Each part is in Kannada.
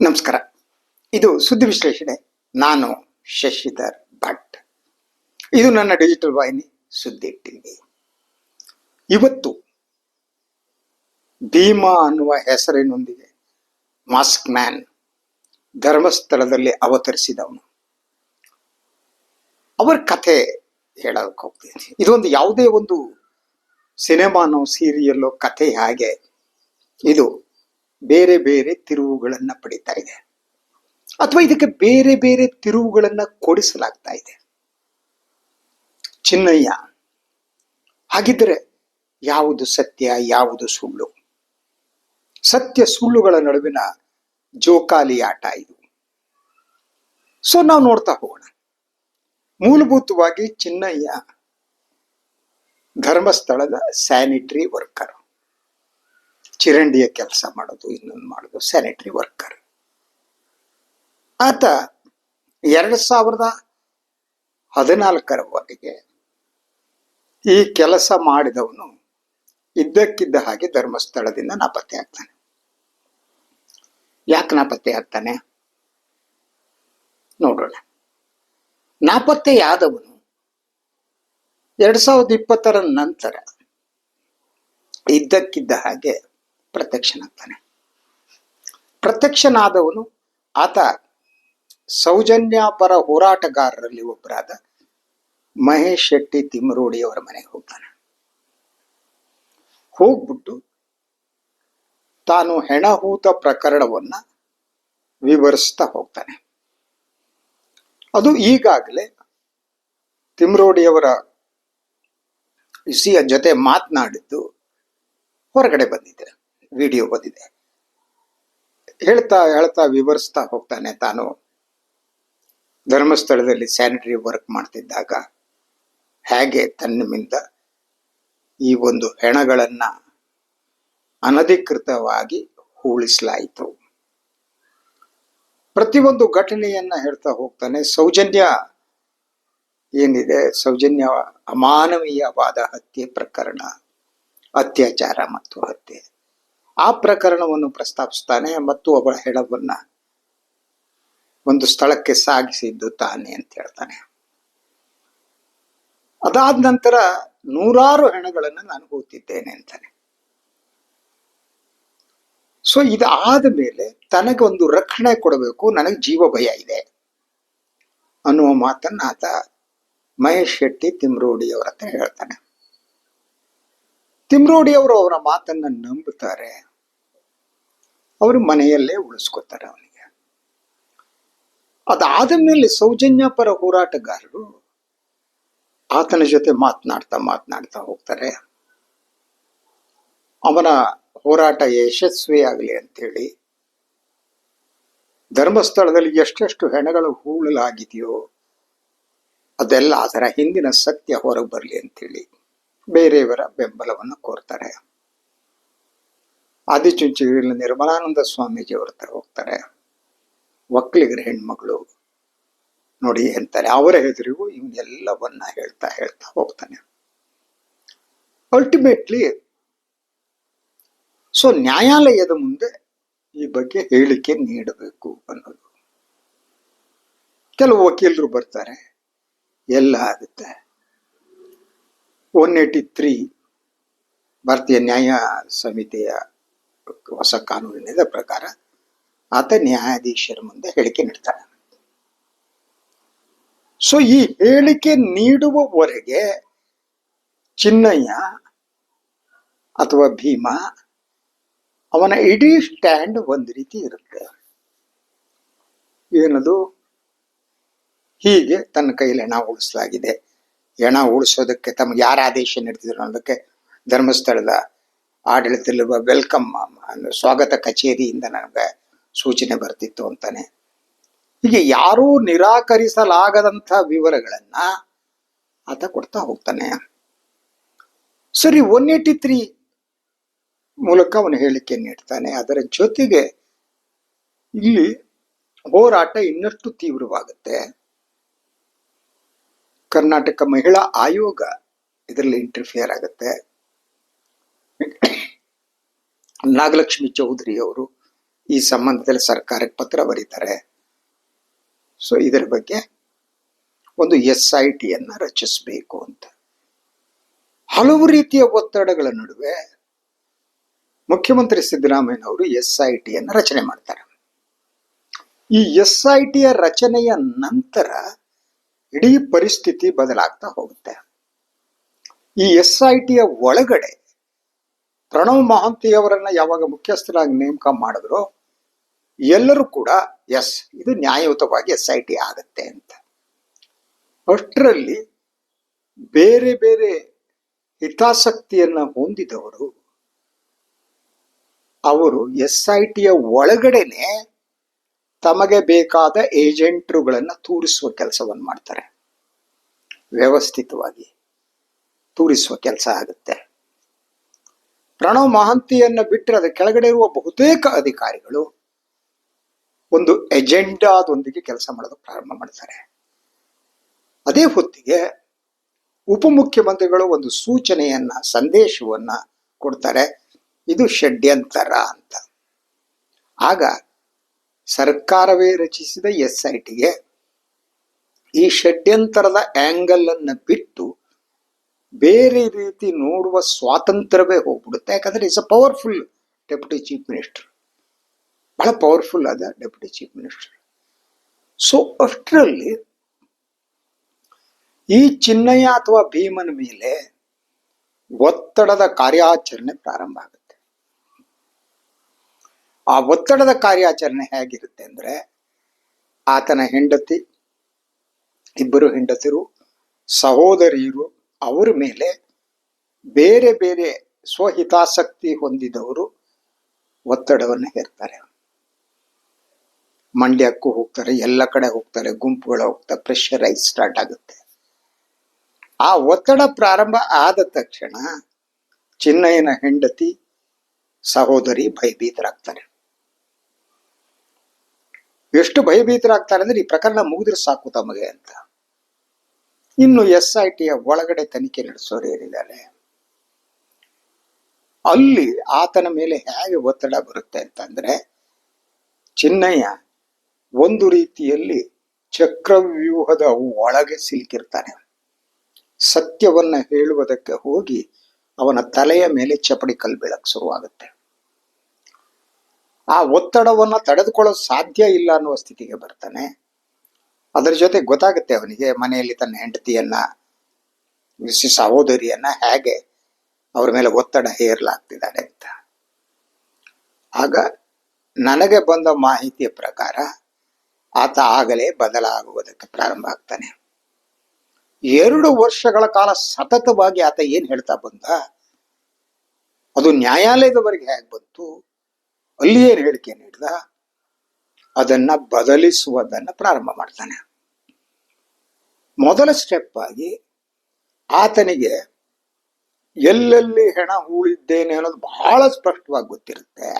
ನಮಸ್ಕಾರ. ಇದು ಸುದ್ದಿ ವಿಶ್ಲೇಷಣೆ. ನಾನು ಶಶಿಧರ್ ಭಟ್. ಇದು ನನ್ನ ಡಿಜಿಟಲ್ ವಾಹಿನಿ ಸುದ್ದಿ ಟಿವಿ ಇವತ್ತು ಭೀಮಾ ಅನ್ನುವ ಹೆಸರಿನೊಂದಿಗೆ ಮಾಸ್ಕ್ ಮ್ಯಾನ್ ಧರ್ಮಸ್ಥಳದಲ್ಲಿ ಅವತರಿಸಿದವನು. ಅವರ ಕಥೆ ಹೇಳೋಕೆ ಹೋಗ್ತೀನಿ. ಇದೊಂದು ಯಾವುದೇ ಒಂದು ಸಿನಿಮಾನೋ ಸೀರಿಯಲ್ಲೋ ಕಥೆ ಹಾಗೆ. ಇದು ಬೇರೆ ಬೇರೆ ತಿರುವುಗಳನ್ನ ಪಡಿತಾ ಇದೆ. ಅಥವಾ ಇದಕ್ಕೆ ಬೇರೆ ಬೇರೆ ತಿರುವುಗಳನ್ನ ಕೊಡಿಸಲಾಗ್ತಾ ಇದೆ. ಚಿನ್ನಯ್ಯ, ಹಾಗಿದ್ರೆ ಯಾವುದು ಸತ್ಯ, ಯಾವುದು ಸುಳ್ಳು? ಸತ್ಯ ಸುಳ್ಳುಗಳ ನಡುವಿನ ಜೋಕಾಲಿ ಆಟ ಇದು. ಸೊ ನಾವು ನೋಡ್ತಾ ಹೋಗೋಣ. ಮೂಲಭೂತವಾಗಿ ಚಿನ್ನಯ್ಯ ಧರ್ಮಸ್ಥಳದ ಸ್ಯಾನಿಟರಿ ವರ್ಕರ್. ಚಿರಂಡಿಯ ಕೆಲಸ ಮಾಡೋದು, ಇನ್ನೊಂದು ಮಾಡೋದು ಸ್ಯಾನಿಟರಿ ವರ್ಕರ್ ಆತ ಎರಡು ಸಾವಿರದ ಹದಿನಾಲ್ಕರವರೆಗೆ ಈ ಕೆಲಸ ಮಾಡಿದವನು ಇದ್ದಕ್ಕಿದ್ದ ಹಾಗೆ ಧರ್ಮಸ್ಥಳದಿಂದ ನಾಪತ್ತೆ ಆಗ್ತಾನೆ. ಯಾಕೆ ನಾಪತ್ತೆ ಆಗ್ತಾನೆ? ನೋಡೋಣ. ನಾಪತ್ತೆಯಾದವನು ಎರಡು ಸಾವಿರದ ಇಪ್ಪತ್ತರ ನಂತರ ಇದ್ದಕ್ಕಿದ್ದ ಹಾಗೆ ಪ್ರತ್ಯಕ್ಷನಾಗ್ತಾನೆ. ಪ್ರತ್ಯಕ್ಷನಾದವನು ಆತ ಸೌಜನ್ಯಪರ ಹೋರಾಟಗಾರರಲ್ಲಿ ಒಬ್ಬರಾದ ಮಹೇಶ್ ಶೆಟ್ಟಿ ತಿಮ್ಮರೋಡಿಯವರ ಮನೆಗೆ ಹೋಗ್ತಾನೆ. ಹೋಗ್ಬಿಟ್ಟು ತಾನು ಹೆಣಹೂತ ಪ್ರಕರಣವನ್ನ ವಿವರಿಸ್ತಾ ಹೋಗ್ತಾನೆ. ಅದು ಈಗಾಗಲೇ ತಿಮ್ರೋಡಿಯವರ ಇಸಿಯ ಜೊತೆ ಮಾತನಾಡಿದ್ದು ಹೊರಗಡೆ ಬಂದಿದೆ. ವಿಡಿಯೋ ಬಂದಿದೆ. ಹೇಳ್ತಾ ಹೇಳ್ತಾ ವಿವರಿಸ್ತಾ ಹೋಗ್ತಾನೆ ತಾನು. ಧರ್ಮಸ್ಥಳದಲ್ಲಿ ಸ್ಯಾನಿಟರಿ ವರ್ಕ್ ಮಾಡ್ತಿದ್ದಾಗ ಹೇಗೆ ತನ್ನಿಂದ ಈ ಒಂದು ಹೆಣಗಳನ್ನ ಅನಧಿಕೃತವಾಗಿ ಹೂಳಿಸಲಾಯಿತು. ಪ್ರತಿಯೊಂದು ಘಟನೆಯನ್ನ ಹೇಳ್ತಾ ಹೋಗ್ತಾನೆ, ಸೌಜನ್ಯ ಏನಿದೆ? ಸೌಜನ್ಯ ಅಮಾನವೀಯವಾದ ಹತ್ಯೆ ಪ್ರಕರಣ, ಅತ್ಯಾಚಾರ ಮತ್ತು ಹತ್ಯೆ. ಆ ಪ್ರಕರಣವನ್ನು ಪ್ರಸ್ತಾಪಿಸ್ತಾನೆ ಮತ್ತು ಅವಳ ಹೆಣವನ್ನ ಒಂದು ಸ್ಥಳಕ್ಕೆ ಸಾಗಿಸಿದ್ದು ತಾನೆ ಅಂತ ಹೇಳ್ತಾನೆ. ಅದಾದ ನಂತರ ನೂರಾರು ಹೆಣಗಳನ್ನು ನಾನು ಓದ್ತಿದ್ದೇನೆ ಅಂತಾನೆ. ಸೊ ಇದಾದ ಮೇಲೆ ತನಗೆ ಒಂದು ರಕ್ಷಣೆ ಕೊಡಬೇಕು, ನನಗೆ ಜೀವ ಭಯ ಇದೆ ಅನ್ನುವ ಮಾತನ್ನ ಆತ ಮಹೇಶ್ ಶೆಟ್ಟಿ ತಿಮ್ರೋಡಿ ಅವರ ಹತ್ರ ಹೇಳ್ತಾನೆ. ತಿಮ್ರೋಡಿಯವರು ಅವರ ಮಾತನ್ನ ನಂಬುತ್ತಾರೆ. ಅವರು ಮನೆಯಲ್ಲೇ ಉಳಿಸ್ಕೊತಾರೆ ಅವನಿಗೆ. ಅದಾದ ಮೇಲೆ ಸೌಜನ್ಯ ಪರ ಹೋರಾಟಗಾರರು ಆತನ ಜೊತೆ ಮಾತನಾಡ್ತಾ ಮಾತನಾಡ್ತಾ ಹೋಗ್ತಾರೆ. ಅವನ ಹೋರಾಟ ಯಶಸ್ವಿ ಆಗಲಿ ಅಂತೇಳಿ ಧರ್ಮಸ್ಥಳದಲ್ಲಿ ಎಷ್ಟೆಷ್ಟು ಹೆಣಗಳು ಹೂಳಲಾಗಿದೆಯೋ ಅದೆಲ್ಲ ಅದರ ಹಿಂದಿನ ಸತ್ಯ ಹೊರಗೆ ಬರಲಿ ಅಂತೇಳಿ ಬೇರೆಯವರ ಬೆಂಬಲವನ್ನು ಕೋರ್ತಾರೆ. ಆದಿಚುಂಚಗಿರಿಯಲ್ಲಿ ನಿರ್ಮಲಾನಂದ ಸ್ವಾಮೀಜಿ ಅವ್ರ ಹೋಗ್ತಾರೆ. ಒಕ್ಕಲಿಗರ ಹೆಣ್ಮಗಳು ನೋಡಿ ಅಂತಾರೆ. ಅವರ ಹೆದರಿಗೂ ಇವನ್ನೆಲ್ಲವನ್ನ ಹೇಳ್ತಾ ಹೇಳ್ತಾ ಹೋಗ್ತಾನೆ. ಅಲ್ಟಿಮೇಟ್ಲಿ ಸೊ ನ್ಯಾಯಾಲಯದ ಮುಂದೆ ಈ ಬಗ್ಗೆ ಹೇಳಿಕೆ ನೀಡಬೇಕು ಅನ್ನೋದು. ಕೆಲವು ವಕೀಲರು ಬರ್ತಾರೆ. ಎಲ್ಲ ಆಗುತ್ತೆ. ಒನ್ ಏಟಿ ತ್ರೀ ಭಾರತೀಯ ನ್ಯಾಯ ಸಮಿತಿಯ ಹೊಸ ಕಾನೂನಿನ ಪ್ರಕಾರ ಆತ ನ್ಯಾಯಾಧೀಶರ ಮುಂದೆ ಹೇಳಿಕೆ ನೀಡ್ತಾನೆ. ಸೊ ಈ ಹೇಳಿಕೆ ನೀಡುವವರೆಗೆ ಚಿನ್ನಯ್ಯ ಅಥವಾ ಭೀಮ ಅವನ ಇಡೀ ಸ್ಟ್ಯಾಂಡ್ ಒಂದು ರೀತಿ ಇರುತ್ತೆ. ಏನದು? ಹೀಗೆ ತನ್ನ ಕೈಯಲ್ಲಿ ಹೆಣ ಉಳಿಸಲಾಗಿದೆ. ಹೆಣ ಉಳಿಸೋದಕ್ಕೆ ತಮಗೆ ಯಾರ ಆದೇಶ ನೀಡ್ತಿದ್ರು ಅನ್ನೋದಕ್ಕೆ ಧರ್ಮಸ್ಥಳದ ಆಡಳಿತದಲ್ಲಿರುವ ವೆಲ್ಕಮ್ ಸ್ವಾಗತ ಕಚೇರಿಯಿಂದ ನನಗೆ ಸೂಚನೆ ಬರ್ತಿತ್ತು ಅಂತಾನೆ. ಹೀಗೆ ಯಾರೂ ನಿರಾಕರಿಸಲಾಗದಂಥ ವಿವರಗಳನ್ನ ಆತ ಕೊಡ್ತಾ ಹೋಗ್ತಾನೆ. ಸರಿ ಒನ್ ಏಟಿ ತ್ರೀ ಮೂಲಕ ಅವನು ಹೇಳಿಕೆ ನೀಡ್ತಾನೆ. ಅದರ ಜೊತೆಗೆ ಇಲ್ಲಿ ಹೋರಾಟ ಇನ್ನಷ್ಟು ತೀವ್ರವಾಗುತ್ತೆ. ಕರ್ನಾಟಕ ಮಹಿಳಾ ಆಯೋಗ ಇದರಲ್ಲಿ ಇಂಟರ್ಫಿಯರ್ ಆಗುತ್ತೆ. ನಾಗಲಕ್ಷ್ಮಿ ಚೌಧರಿ ಅವರು ಈ ಸಂಬಂಧದಲ್ಲಿ ಸರ್ಕಾರಕ್ಕೆ ಪತ್ರ ಬರೀತಾರೆ. ಸೊ ಇದರ ಬಗ್ಗೆ ಒಂದು ಎಸ್ ಐ ಟಿಯನ್ನು ರಚಿಸಬೇಕು ಅಂತ. ಹಲವು ರೀತಿಯ ಒತ್ತಡಗಳ ನಡುವೆ ಮುಖ್ಯಮಂತ್ರಿ ಸಿದ್ದರಾಮಯ್ಯನವರು ಎಸ್ ಐ ಟಿಯನ್ನು ರಚನೆ ಮಾಡ್ತಾರೆ. ಈ ಎಸ್ ಐ ಟಿಯ ರಚನೆಯ ನಂತರ ಇಡೀ ಪರಿಸ್ಥಿತಿ ಬದಲಾಗ್ತಾ ಹೋಗುತ್ತೆ. ಈ ಎಸ್ ಐ ಟಿಯ ಒಳಗಡೆ ಪ್ರಣವ್ ಮಹಾಂತಿ ಅವರನ್ನ ಯಾವಾಗ ಮುಖ್ಯಸ್ಥರಾಗಿ ನೇಮಕ ಮಾಡಿದ್ರು, ಎಲ್ಲರೂ ಕೂಡ, ಎಸ್, ಇದು ನ್ಯಾಯಯುತವಾಗಿ ಎಸ್ ಐ ಟಿ ಆಗತ್ತೆ ಅಂತ. ಅಷ್ಟರಲ್ಲಿ ಬೇರೆ ಬೇರೆ ಹಿತಾಸಕ್ತಿಯನ್ನ ಹೊಂದಿದವರು, ಅವರು ಎಸ್ ಐ ಟಿಯ ಒಳಗಡೆನೆ ತಮಗೆ ಬೇಕಾದ ಏಜೆಂಟ್ರುಗಳನ್ನು ತೂರಿಸುವ ಕೆಲಸವನ್ನು ಮಾಡ್ತಾರೆ. ವ್ಯವಸ್ಥಿತವಾಗಿ ತೂರಿಸುವ ಕೆಲಸ ಆಗುತ್ತೆ. ಪ್ರಣವ್ ಮಹಾಂತಿಯನ್ನು ಬಿಟ್ಟರೆ ಅದರ ಕೆಳಗಡೆ ಇರುವ ಬಹುತೇಕ ಅಧಿಕಾರಿಗಳು ಒಂದು ಎಜೆಂಡಾದೊಂದಿಗೆ ಕೆಲಸ ಮಾಡಲು ಪ್ರಾರಂಭ ಮಾಡ್ತಾರೆ. ಅದೇ ಹೊತ್ತಿಗೆ ಉಪಮುಖ್ಯಮಂತ್ರಿಗಳು ಒಂದು ಸೂಚನೆಯನ್ನ, ಸಂದೇಶವನ್ನ ಕೊಡ್ತಾರೆ. ಇದು ಷಡ್ಯಂತರ ಅಂತ. ಆಗ ಸರ್ಕಾರವೇ ರಚಿಸಿದ ಎಸ್ ಐ ಟಿಗೆ ಈ ಷಡ್ಯಂತರದ ಆಂಗಲ್ ಅನ್ನು ಬಿಟ್ಟು ಬೇರೆ ರೀತಿ ನೋಡುವ ಸ್ವಾತಂತ್ರ್ಯವೇ ಹೋಗ್ಬಿಡುತ್ತೆ. ಯಾಕಂದ್ರೆ is a powerful deputy chief minister ಬಹಳ ಪವರ್ಫುಲ್ ಆದ ಡೆಪ್ಯೂಟಿ ಚೀಫ್ ಮಿನಿಸ್ಟರ್ ಸೊ ಅಷ್ಟರಲ್ಲಿ ಈ ಚಿನ್ನಯ್ಯ ಅಥವಾ ಭೀಮನ ಮೇಲೆ ಒತ್ತಡದ ಕಾರ್ಯಾಚರಣೆ ಪ್ರಾರಂಭ ಆಗುತ್ತೆ. ಆ ಒತ್ತಡದ ಕಾರ್ಯಾಚರಣೆ ಹೇಗಿರುತ್ತೆ ಅಂದ್ರೆ ಆತನ ಹೆಂಡತಿ, ಇಬ್ಬರು ಹೆಂಡತಿರು, ಸಹೋದರಿಯರು ಅವರ ಮೇಲೆ ಬೇರೆ ಬೇರೆ ಸ್ವಹಿತಾಸಕ್ತಿ ಹೊಂದಿದವರು ಒತ್ತಡವನ್ನು ಹೇರ್ತಾರೆ. ಮಂಡ್ಯಕ್ಕೂ ಹೋಗ್ತಾರೆ, ಎಲ್ಲ ಕಡೆ ಹೋಗ್ತಾರೆ, ಗುಂಪುಗಳು ಹೋಗ್ತಾರೆ ಪ್ರೆಷರೈಸ್ ಸ್ಟಾರ್ಟ್ ಆಗುತ್ತೆ. ಆ ಒತ್ತಡ ಪ್ರಾರಂಭ ಆದ ತಕ್ಷಣ ಚಿನ್ನಯ್ಯನ ಹೆಂಡತಿ, ಸಹೋದರಿ ಭಯಭೀತರಾಗ್ತಾರೆ. ಎಷ್ಟು ಭಯಭೀತರಾಗ್ತಾರೆ ಅಂದ್ರೆ ಈ ಪ್ರಕರಣ ಮುಗಿದ್ರೆ ಸಾಕು ತಮಗೆ ಅಂತ. ಇನ್ನು ಎಸ್ ಐ ಟಿಯ ಒಳಗಡೆ ತನಿಖೆ ನಡೆಸೋರು ಏನಿದ್ದಾರೆ ಅಲ್ಲಿ ಆತನ ಮೇಲೆ ಹೇಗೆ ಒತ್ತಡ ಬರುತ್ತೆ ಅಂತಂದ್ರೆ, ಚಿನ್ನಯ್ಯ ಒಂದು ರೀತಿಯಲ್ಲಿ ಚಕ್ರವ್ಯೂಹದ ಒಳಗೆ ಸಿಲುಕಿರ್ತಾನೆ. ಸತ್ಯವನ್ನ ಹೇಳುವುದಕ್ಕೆ ಹೋಗಿ ಅವನ ತಲೆಯ ಮೇಲೆ ಚಪಡಿ ಕಲ್ ಬೀಳಕ್ ಶುರುವಾಗುತ್ತೆ. ಆ ಒತ್ತಡವನ್ನ ತಡೆದುಕೊಳ್ಳೋ ಸಾಧ್ಯ ಇಲ್ಲ ಅನ್ನುವ ಸ್ಥಿತಿಗೆ ಬರ್ತಾನೆ. ಅದರ ಜೊತೆ ಗೊತ್ತಾಗುತ್ತೆ ಅವನಿಗೆ ಮನೆಯಲ್ಲಿ ತನ್ನ ಹೆಂಡತಿಯನ್ನ ಸಹೋದರಿಯನ್ನ ಹೇಗೆ ಅವರ ಮೇಲೆ ಒತ್ತಡ ಹೇರಲಾಗ್ತಿದ್ದಾನೆ ಅಂತ. ಆಗ ನನಗೆ ಬಂದ ಮಾಹಿತಿಯ ಪ್ರಕಾರ ಆತ ಆಗಲೇ ಬದಲಾಗುವುದಕ್ಕೆ ಪ್ರಾರಂಭ ಆಗ್ತಾನೆ. ಎರಡು ವರ್ಷಗಳ ಕಾಲ ಸತತವಾಗಿ ಆತ ಏನ್ ಹೇಳ್ತಾ ಬಂದ? ಅದು ನ್ಯಾಯಾಲಯದವರೆಗೆ ಹೇಗೆ ಬಂತು? ಅಲ್ಲಿ ಏನ್ ಹೇಳಿಕೆ ನೀಡಿದ? ಅದನ್ನ ಬದಲಿಸುವುದನ್ನ ಪ್ರಾರಂಭ ಮಾಡ್ತಾನೆ. ಮೊದಲ ಸ್ಟೆಪ್ ಆಗಿ ಆತನಿಗೆ ಎಲ್ಲೆಲ್ಲಿ ಹೆಣ ಹೂಳಿದ್ದೇನೆ ಅನ್ನೋದು ಬಹಳ ಸ್ಪಷ್ಟವಾಗಿ ಗೊತ್ತಿರುತ್ತೆ.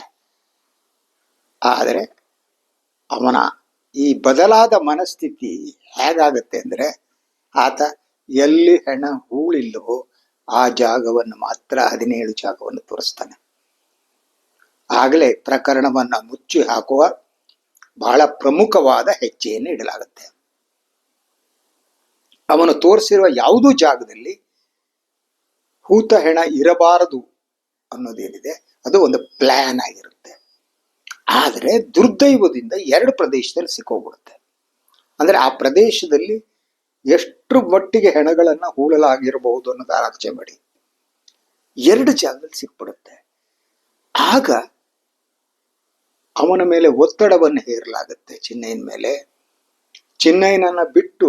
ಆದರೆ ಅವನ ಈ ಬದಲಾದ ಮನಸ್ಥಿತಿ ಹೇಗಾಗುತ್ತೆ ಅಂದರೆ ಆತ ಎಲ್ಲಿ ಹೆಣ ಹೂಳಿಲ್ಲವೋ ಆ ಜಾಗವನ್ನು ಮಾತ್ರ ಹದಿನೇಳು ಜಾಗವನ್ನು ತೋರಿಸ್ತಾನೆ. ಆಗಲೇ ಪ್ರಕರಣವನ್ನು ಮುಚ್ಚಿ ಹಾಕುವ ಬಹಳ ಪ್ರಮುಖವಾದ ಹೆಜ್ಜೆಯನ್ನು ಇಡಲಾಗುತ್ತೆ. ಅವನು ತೋರಿಸಿರುವ ಯಾವುದೂ ಜಾಗದಲ್ಲಿ ಹೂತ ಹೆಣ ಇರಬಾರದು ಅನ್ನೋದೇನಿದೆ, ಅದು ಒಂದು ಪ್ಲಾನ್ ಆಗಿರುತ್ತೆ. ಆದರೆ ದುರ್ದೈವದಿಂದ ಎರಡು ಪ್ರದೇಶದಲ್ಲಿ ಸಿಕ್ಕೋಗ್ಬಿಡುತ್ತೆ. ಅಂದರೆ ಆ ಪ್ರದೇಶದಲ್ಲಿ ಎಷ್ಟು ಮಟ್ಟಿಗೆ ಹೆಣಗಳನ್ನು ಹೂಳಲಾಗಿರಬಹುದು ಅನ್ನೋದು ಆಲೋಚನೆ ಮಾಡಿ. ಎರಡು ಜಾಗದಲ್ಲಿ ಸಿಕ್ಬಿಡುತ್ತೆ. ಆಗ ಅವನ ಮೇಲೆ ಒತ್ತಡವನ್ನು ಹೇರಲಾಗುತ್ತೆ ಚಿನ್ನೈನ ಮೇಲೆ. ಚಿನ್ನೈನನ್ನ ಬಿಟ್ಟು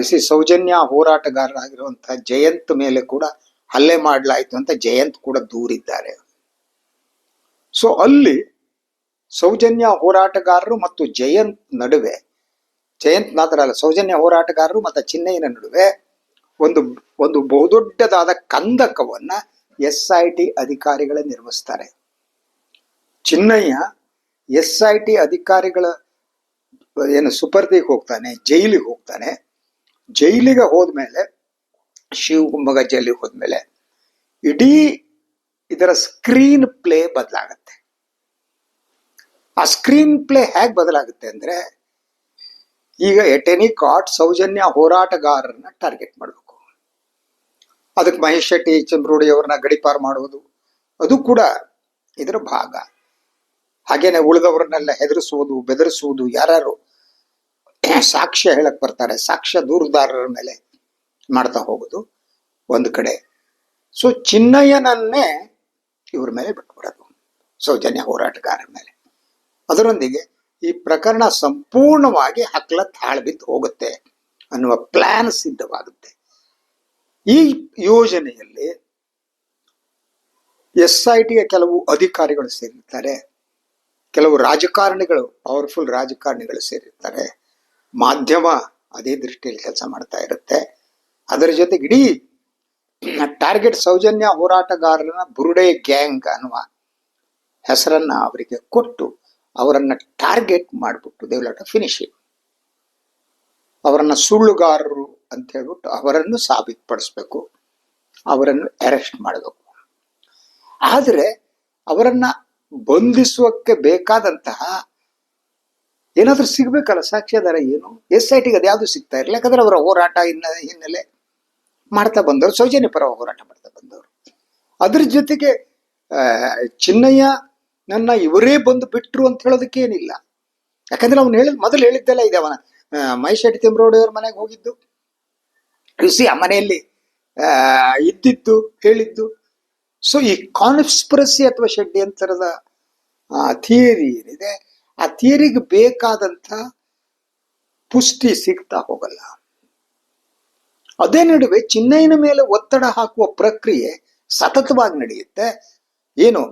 ಇಸಿ ಸೌಜನ್ಯ ಹೋರಾಟಗಾರರಾಗಿರುವಂತಹ ಜಯಂತ್ ಮೇಲೆ ಕೂಡ ಹಲ್ಲೆ ಮಾಡಲಾಯಿತು ಅಂತ ಜಯಂತ್ ಕೂಡ ದೂರಿದ್ದಾರೆ. ಸೊ, ಅಲ್ಲಿ ಸೌಜನ್ಯ ಹೋರಾಟಗಾರರು ಮತ್ತು ಜಯಂತ್ ನಡುವೆ, ಜಯಂತ್ ಮಾತ್ರ ಅಲ್ಲ, ಸೌಜನ್ಯ ಹೋರಾಟಗಾರರು ಮತ್ತು ಚಿನ್ನಯ್ಯನ ನಡುವೆ ಒಂದು ಒಂದು ಬಹುದೊಡ್ಡದಾದ ಕಂದಕವನ್ನ ಎಸ್ ಐ ಟಿ ಅಧಿಕಾರಿಗಳೇ ನಿರ್ಮಿಸ್ತಾರೆ ಚಿನ್ನಯ್ಯ ಎಸ್ ಐ ಟಿ ಅಧಿಕಾರಿಗಳ, ಏನು ಸುಪರ್ದಿಗೆ ಹೋಗ್ತಾನೆ, ಜೈಲಿಗೆ ಹೋಗ್ತಾನೆ. ಜೈಲಿಗೆ ಹೋದ್ಮೇಲೆ ಶಿವಮೊಗ್ಗ ಜೈಲಿಗೆ ಹೋದ್ಮೇಲೆ ಇಡೀ ಇದರ ಸ್ಕ್ರೀನ್ ಪ್ಲೇ ಬದಲಾಗತ್ತೆ. ಆ ಸ್ಕ್ರೀನ್ ಪ್ಲೇ ಹೇಗೆ ಬದಲಾಗುತ್ತೆ ಅಂದ್ರೆ, ಈಗ ಎಟೆನಿ ಕಾಟ್ ಸೌಜನ್ಯ ಹೋರಾಟಗಾರರನ್ನ ಟಾರ್ಗೆಟ್ ಮಾಡಬೇಕು. ಅದಕ್ಕೆ ಮಹೇಶ್ ಶೆಟ್ಟಿ ಚಂದ್ರೋಡಿ ಅವ್ರನ್ನ ಗಡಿಪಾರು ಮಾಡುವುದು, ಅದು ಕೂಡ ಇದರ ಭಾಗ. ಹಾಗೇನೆ ಉಳಿದವರನ್ನೆಲ್ಲ ಹೆದರಿಸುವುದು, ಬೆದರಿಸುವುದು ಯಾರು ಸಾಕ್ಷ್ಯ ಹೇಳಕ್ ಬರ್ತಾರೆ, ಸಾಕ್ಷ್ಯ ದೂರುದಾರರ ಮೇಲೆ ಮಾಡ್ತಾ ಹೋಗುದು ಒಂದು ಕಡೆ. ಸೊ ಚಿನ್ನಯ್ಯನನ್ನೇ ಇವ್ರ ಮೇಲೆ ಬಿಟ್ಬಿಡೋದು. ಸೌಜನ್ಯ ಹೋರಾಟಗಾರರ ಮೇಲೆ. ಅದರೊಂದಿಗೆ ಈ ಪ್ರಕರಣ ಸಂಪೂರ್ಣವಾಗಿ ಹಕ್ಲ ತಾಳ್ಬಿದ್ದು ಹೋಗುತ್ತೆ ಅನ್ನುವ ಪ್ಲಾನ್ ಸಿದ್ಧವಾಗುತ್ತೆ. ಈ ಯೋಜನೆಯಲ್ಲಿ ಎಸ್ ಐ ಟಿಯ ಕೆಲವು ಅಧಿಕಾರಿಗಳು ಸೇರಿರ್ತಾರೆ. ಕೆಲವು ರಾಜಕಾರಣಿಗಳು ಪವರ್ಫುಲ್ ರಾಜಕಾರಣಿಗಳು ಸೇರಿರ್ತಾರೆ. ಮಾಧ್ಯಮ ಅದೇ ದೃಷ್ಟಿಯಲ್ಲಿ ಕೆಲಸ ಮಾಡ್ತಾ ಇರುತ್ತೆ. ಅದರ ಜೊತೆಗೆ ಇಡೀ ಟಾರ್ಗೆಟ್ ಸೌಜನ್ಯ ಹೋರಾಟಗಾರರನ್ನ ಬುರುಡೆ ಗ್ಯಾಂಗ್ ಅನ್ನುವ ಹೆಸರನ್ನ ಅವರಿಗೆ ಕೊಟ್ಟು ಅವರನ್ನ ಟಾರ್ಗೆಟ್ ಮಾಡಿಬಿಟ್ಟು ದೇ ಲಾಟ್ ಫಿನಿಶ್ ಅವರನ್ನ ಸುಳ್ಳುಗಾರರು ಅಂತ ಹೇಳ್ಬಿಟ್ಟು ಅವರನ್ನು ಸಾಬೀತುಪಡಿಸ್ಬೇಕು. ಅವರನ್ನು ಅರೆಸ್ಟ್ ಮಾಡಬೇಕು. ಆದರೆ ಅವರನ್ನ ಬಂಧಿಸುವಕ್ಕೆ ಬೇಕಾದಂತಹ ಏನಾದರೂ ಸಿಗ್ಬೇಕಲ್ಲ? ಸಾಕ್ಷ್ಯಾಧಾರ ಏನು? ಎಸ್ ಐ ಟಿಗೆ ಅದ್ಯಾವುದು ಸಿಗ್ತಾ ಇರಲಿಲ್ಲ? ಯಾಕಂದ್ರೆ ಅವರ ಹೋರಾಟ ಇನ್ನ ಹಿನ್ನೆಲೆ ಮಾಡ್ತಾ ಬಂದವರು ಸೌಜನ್ಯ ಪರ ಹೋರಾಟ ಮಾಡ್ತಾ ಬಂದವರು. ಅದ್ರ ಜೊತೆಗೆ ಚಿನ್ನಯ್ಯ ನನ್ನ ಇವರೇ ಬಂದು ಬಿಟ್ರು ಅಂತ ಹೇಳೋದಕ್ಕೆ ಏನಿಲ್ಲ. ಯಾಕಂದ್ರೆ ಅವನು ಹೇಳಿದ್, ಮೊದಲು ಹೇಳಿದ್ದೆಲ್ಲ ಇದೆ ಅವನ. ಮಹೇಶ್ ಶೆಟ್ಟಿ ತಿಮ್ರೋಡಿ ಅವ್ರ ಮನೆಗೆ ಹೋಗಿದ್ದು. ಕೃಷಿ ಆ ಮನೆಯಲ್ಲಿ ಇದ್ದಿದ್ದು, ಹೇಳಿದ್ದು. ಸೊ ಈ ಕಾನ್ಸ್ಪಿರಸಿ ಅಥವಾ ಷಡ್ಯಂತರದ ಥಿಯರಿ ಏನಿದೆ, ಆ ಥಿಯರಿಗೆ ಬೇಕಾದಂತ ಪುಷ್ಟಿ ಸಿಗ್ತಾ ಹೋಗಲ್ಲ. ಅದೇ ನಡುವೆ ಚಿನ್ನೈನ ಮೇಲೆ ಒತ್ತಡ ಹಾಕುವ ಪ್ರಕ್ರಿಯೆ ಸತತವಾಗಿ ನಡೆಯುತ್ತೆ. ಏನು?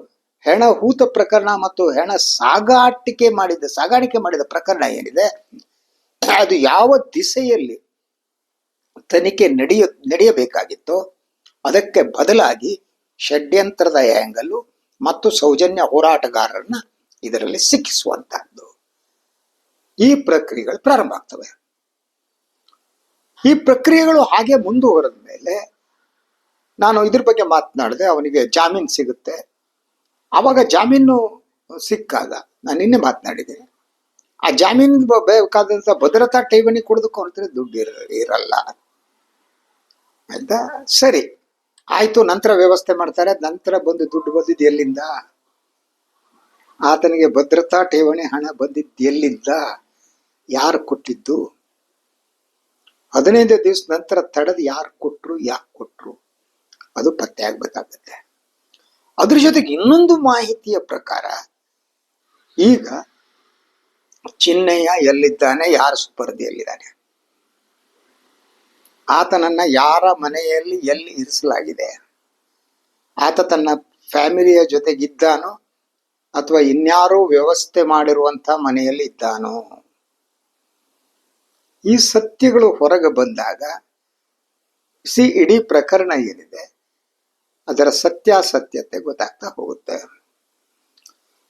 ಹೆಣ ಹೂತ ಪ್ರಕರಣ ಮತ್ತು ಹೆಣ ಸಾಗಾಟಿಕೆ ಮಾಡಿದ, ಸಾಗಾಣಿಕೆ ಮಾಡಿದ ಪ್ರಕರಣ ಏನಿದೆ? ಅದು ಯಾವ ದಿಸೆಯಲ್ಲಿ ತನಿಖೆ ನಡೆಯ, ನಡೆಯಬೇಕಾಗಿತ್ತೋ, ಅದಕ್ಕೆ ಬದಲಾಗಿ ಷಡ್ಯಂತ್ರದ ಆ್ಯಂಗಲ್ಲು ಮತ್ತು ಸೌಜನ್ಯ ಹೋರಾಟಗಾರರನ್ನ ಇದರಲ್ಲಿ ಸಿಕ್ಕಿಸುವಂತಹದ್ದು. ಈ ಪ್ರಕ್ರಿಯೆಗಳು ಪ್ರಾರಂಭ ಆಗ್ತವೆ. ಈ ಪ್ರಕ್ರಿಯೆಗಳು ಹಾಗೆ ಮುಂದುವರೆದ ಮೇಲೆ ನಾನು ಇದ್ರ ಬಗ್ಗೆ ಮಾತನಾಡಿದೆ ಅವನಿಗೆ ಜಾಮೀನು ಸಿಗುತ್ತೆ. ಆವಾಗ ಜಾಮೀನು ಸಿಕ್ಕಾಗ ನಾನು ನಿನ್ನೆ ಮಾತನಾಡಿದೆ. ಆ ಜಾಮೀನು ಬ- ಬೇಕಾದಂತ ಭದ್ರತಾ ಠೇವಣಿ ಕೊಡೋದಕ್ಕೂ ದುಡ್ಡು ಇರ, ಇರಲ್ಲ. ಆಯ್ತಾ? ಸರಿ. ಆಯ್ತು, ನಂತರ ವ್ಯವಸ್ಥೆ ಮಾಡ್ತಾರೆ. ನಂತರ ಬಂದು ದುಡ್ಡು ಬಂದಿದ್ದು ಎಲ್ಲಿಂದ? ಆತನಿಗೆ ಭದ್ರತಾ ಠೇವಣಿ ಹಣ ಬಂದಿದ್ದು ಎಲ್ಲಿಂದ? ಯಾರು ಕೊಟ್ಟಿದ್ದು? ಹದಿನೈದು ದಿವಸ ನಂತರ ತಡೆದು ಯಾರು ಕೊಟ್ರು, ಯಾಕೆ ಕೊಟ್ರು? ಅದು ಪತ್ತೆ ಆಗ್ಬೇಕಾಗತ್ತೆ. ಅದ್ರ ಜೊತೆಗೆ ಇನ್ನೊಂದು ಮಾಹಿತಿಯ ಪ್ರಕಾರ, ಈಗ ಚಿನ್ನಯ್ಯ ಎಲ್ಲಿದ್ದಾನೆ, ಯಾರ ಸುಪರ್ದಿಯಲ್ಲಿದ್ದಾನೆ? ಆತನನ್ನ ಯಾರ ಮನೆಯಲ್ಲಿ ಎಲ್ಲಿ ಇರಿಸಲಾಗಿದೆ? ಆತ ತನ್ನ ಫ್ಯಾಮಿಲಿಯ ಜೊತೆಗಿದ್ದಾನೋ ಅಥವಾ ಇನ್ಯಾರೋ ವ್ಯವಸ್ಥೆ ಮಾಡಿರುವಂತ ಮನೆಯಲ್ಲಿ ಇದ್ದಾನೋ? ಈ ಸತ್ಯಗಳು ಹೊರಗೆ ಬಂದಾಗ ಸಿ ಇಡೀ ಪ್ರಕರಣ ಏನಿದೆ? ಅದರ ಸತ್ಯಾಸತ್ಯತೆ ಗೊತ್ತಾಗ್ತಾ ಹೋಗುತ್ತೆ.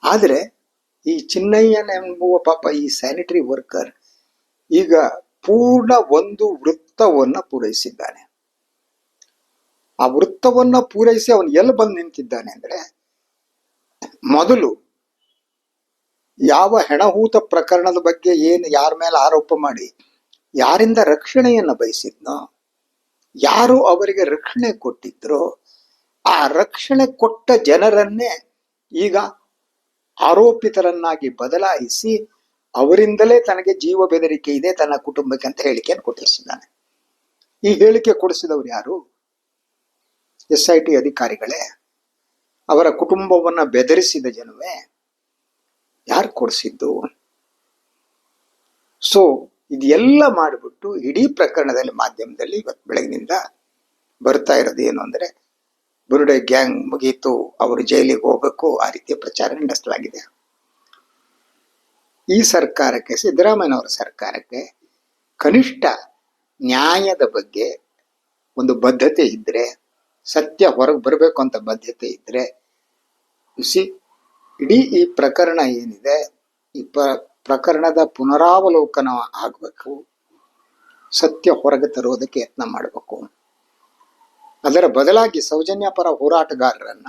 ಆದರೆ ಈ ಚಿನ್ನಯ್ಯನೆಂಬುವ ಪಾಪ ಈ ಸ್ಯಾನಿಟರಿ ವರ್ಕರ್ ಈಗ ಪೂರ್ಣ ಒಂದು ವೃತ್ತವನ್ನ ಪೂರೈಸಿದ್ದಾನೆ. ಆ ವೃತ್ತವನ್ನ ಪೂರೈಸಿ ಅವನು ಎಲ್ಲಿ ಬಂದು ನಿಂತಿದ್ದಾನೆ ಅಂದ್ರೆ, ಮೊದಲು ಯಾವ ಹೆಣಹೂತ ಪ್ರಕರಣದ ಬಗ್ಗೆ ಏನು, ಯಾರ ಮೇಲೆ ಆರೋಪ ಮಾಡಿ, ಯಾರಿಂದ ರಕ್ಷಣೆಯನ್ನ ಬಯಸಿದ್ನೋ, ಯಾರು ಅವರಿಗೆ ರಕ್ಷಣೆ ಕೊಟ್ಟಿದ್ರೋ, ಆ ರಕ್ಷಣೆ ಕೊಟ್ಟ ಜನರನ್ನೇ ಈಗ ಆರೋಪಿತರನ್ನಾಗಿ ಬದಲಾಯಿಸಿ ಅವರಿಂದಲೇ ತನಗೆ ಜೀವ ಬೆದರಿಕೆ ಇದೆ, ತನ್ನ ಕುಟುಂಬಕ್ಕೆ ಅಂತ ಹೇಳಿಕೆಯನ್ನು ಕೊಟ್ಟಿಸಿದ್ದಾನೆ ಈ ಹೇಳಿಕೆ ಕೊಡಿಸಿದವರು ಯಾರು? ಎಸ್ ಐ ಟಿ ಅಧಿಕಾರಿಗಳೇ. ಅವರ ಕುಟುಂಬವನ್ನ ಬೆದರಿಸಿದ ಜನವೇ ಯಾರು ಕೊಡಿಸಿದ್ದು? ಸೊ ಇದೆಲ್ಲ ಮಾಡಿಬಿಟ್ಟು ಇಡೀ ಪ್ರಕರಣದಲ್ಲಿ, ಮಾಧ್ಯಮದಲ್ಲಿ ಇವತ್ತು ಬೆಳಗಿನಿಂದ ಬರ್ತಾ ಇರೋದು ಏನು ಅಂದ್ರೆ, ಬುರುಡೆ ಗ್ಯಾಂಗ್ ಮುಗೀತು, ಅವರು ಜೈಲಿಗೆ ಹೋಗಬೇಕು, ಆ ರೀತಿಯ ಪ್ರಚಾರ ನಡೆಸಲಾಗಿದೆ. ಈ ಸರ್ಕಾರಕ್ಕೆ, ಸಿದ್ದರಾಮಯ್ಯನವರ ಸರ್ಕಾರಕ್ಕೆ ಕನಿಷ್ಠ ನ್ಯಾಯದ ಬಗ್ಗೆ ಒಂದು ಬದ್ಧತೆ ಇದ್ರೆ, ಸತ್ಯ ಹೊರಗೆ ಬರಬೇಕು ಅಂತ ಬದ್ಧತೆ ಇದ್ರೆ ಸಿ ಇಡೀ ಈ ಪ್ರಕರಣ ಏನಿದೆ, ಈ ಪ ಪ್ರಕರಣದ ಪುನರಾವಲೋಕನ ಆಗಬೇಕು, ಸತ್ಯ ಹೊರಗೆ ತರುವುದಕ್ಕೆ ಯತ್ನ ಮಾಡಬೇಕು. ಅದರ ಬದಲಾಗಿ ಸೌಜನ್ಯ ಪರ ಹೋರಾಟಗಾರರನ್ನ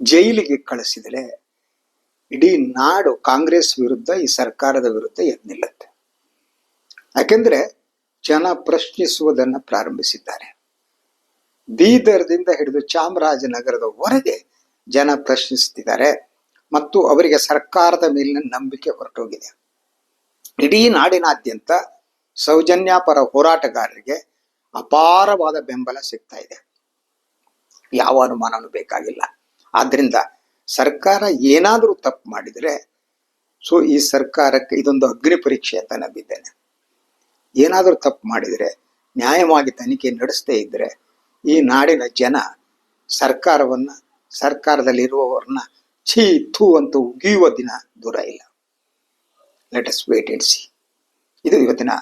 ಜೈಲಿಗೆ ಕಳಿಸಿದರೆ ಇಡೀ ನಾಡು ಕಾಂಗ್ರೆಸ್ ವಿರುದ್ಧ, ಈ ಸರ್ಕಾರದ ವಿರುದ್ಧ ಎದ್ದು ನಿಲ್ಲುತ್ತೆ ಯಾಕೆಂದ್ರೆ ಜನ ಪ್ರಶ್ನಿಸುವುದನ್ನು ಪ್ರಾರಂಭಿಸಿದ್ದಾರೆ. ಬೀದರ್ದಿಂದ ಹಿಡಿದು ಚಾಮರಾಜನಗರದವರೆಗೆ ಜನ ಪ್ರಶ್ನಿಸುತ್ತಿದ್ದಾರೆ ಮತ್ತು ಅವರಿಗೆ ಸರ್ಕಾರದ ಮೇಲಿನ ನಂಬಿಕೆ ಹೊರಟೋಗಿದೆ. ಇಡೀ ನಾಡಿನಾದ್ಯಂತ ಸೌಜನ್ಯಪರ ಹೋರಾಟಗಾರರಿಗೆ ಅಪಾರವಾದ ಬೆಂಬಲ ಸಿಗ್ತಾ ಇದೆ. ಯಾವ ಅನುಮಾನನೂ ಬೇಕಾಗಿಲ್ಲ. ಆದ್ರಿಂದ ಸರ್ಕಾರ ಏನಾದರೂ ತಪ್ಪು ಮಾಡಿದರೆ, ಸೊ ಈ ಸರ್ಕಾರಕ್ಕೆ ಇದೊಂದು ಅಗ್ನಿ ಪರೀಕ್ಷೆ ಅಂತ ನಂಬಿದ್ದೇನೆ ಏನಾದರೂ ತಪ್ಪು ಮಾಡಿದರೆ, ನ್ಯಾಯವಾಗಿ ತನಿಖೆ ನಡೆಸದೇ ಇದ್ದರೆ ಈ ನಾಡಿನ ಜನ ಸರ್ಕಾರವನ್ನ, ಸರ್ಕಾರದಲ್ಲಿರುವವರನ್ನ ಛೀ ಥೂ ಅಂತ ಉಗಿಯುವ ದಿನ ದೂರ ಇಲ್ಲ. Let us wait and see ಇದು ಇವತ್ತಿನ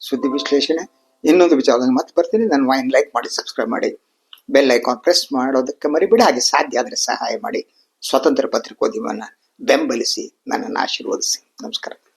ಸುದ್ದಿ ವಿಶ್ಲೇಷಣೆ. ಇನ್ನೊಂದು ವಿಚಾರದಲ್ಲಿ ಮತ್ತೆ ಬರ್ತೀನಿ. ನನ್ನ ವಾಯಿನ್ ಲೈಕ್ ಮಾಡಿ, ಸಬ್ಸ್ಕ್ರೈಬ್ ಮಾಡಿ, ಬೆಲ್ ಐಕಾನ್ ಪ್ರೆಸ್ ಮಾಡೋದಕ್ಕೆ ಮರಿಬೇಡಿ. ಹಾಗೆ ಸಾಧ್ಯ ಆದರೆ ಸಹಾಯ ಮಾಡಿ. ಸ್ವತಂತ್ರ ಪತ್ರಿಕೋದ್ಯಮವನ್ನು ಬೆಂಬಲಿಸಿ ನನ್ನನ್ನು ಆಶೀರ್ವದಿಸಿ. ನಮಸ್ಕಾರ.